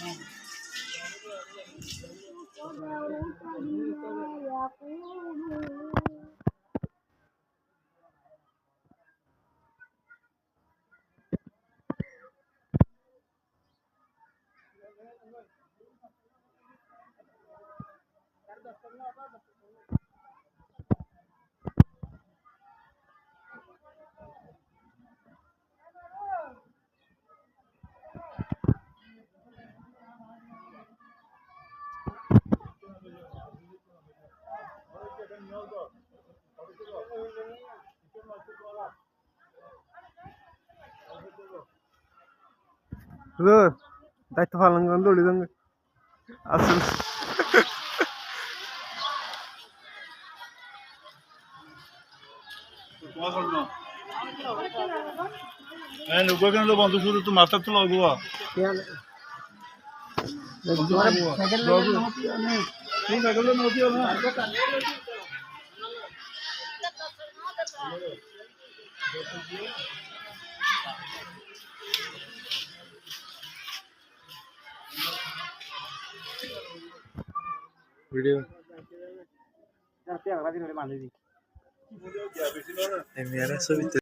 Gracias. দায়িত্ব পালন করেন দৌড়ি দেন। তো বন্ধ শুধু তো মাস্টার তো লগোয়া সাইকেল ভিডিও বেশি না এমনি আর ছবিতে